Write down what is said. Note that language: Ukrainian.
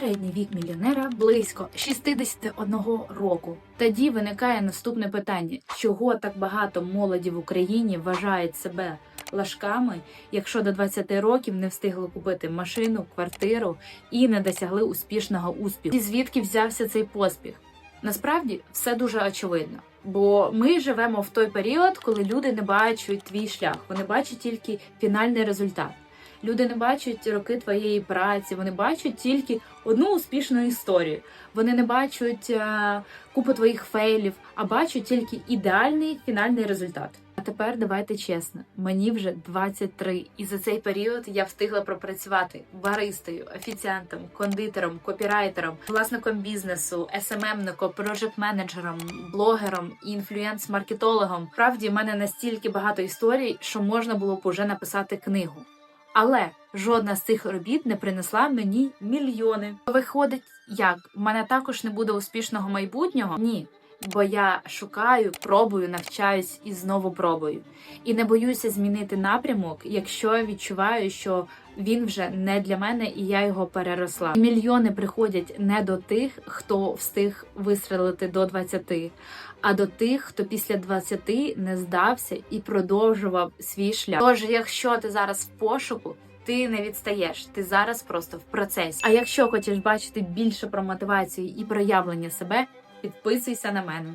Середній вік мільйонера близько 61 року. Тоді виникає наступне питання: чого так багато молоді в Україні вважають себе лашками, якщо до 20 років не встигли купити машину, квартиру і не досягли успішного успіху? І звідки взявся цей поспіх? Насправді все дуже очевидно. Бо ми живемо в той період, коли люди не бачать твій шлях, вони бачать тільки фінальний результат. Люди не бачать роки твоєї праці, вони бачать тільки одну успішну історію. Вони не бачать е, купу твоїх фейлів, а бачать тільки ідеальний фінальний результат. А тепер давайте чесно, мені вже 23, і за цей період я встигла пропрацювати баристою, офіціантом, кондитером, копірайтером, власником бізнесу, СММником, проджект-менеджером, блогером і інфлюенс-маркетологом. Правді, в мене настільки багато історій, що можна було б уже написати книгу. Але жодна з цих робіт не принесла мені мільйони. Виходить, як в мене також не буде успішного майбутнього? Ні. Бо я шукаю, пробую, навчаюсь і знову пробую. І не боюся змінити напрямок, якщо відчуваю, що він вже не для мене і я його переросла. Мільйони приходять не до тих, хто встиг вистрелити до 20, а до тих, хто після 20 не здався і продовжував свій шлях. Тож, якщо ти зараз в пошуку, ти не відстаєш, ти зараз просто в процесі. А якщо хочеш бачити більше про мотивацію і проявлення себе, підписуйся на мене.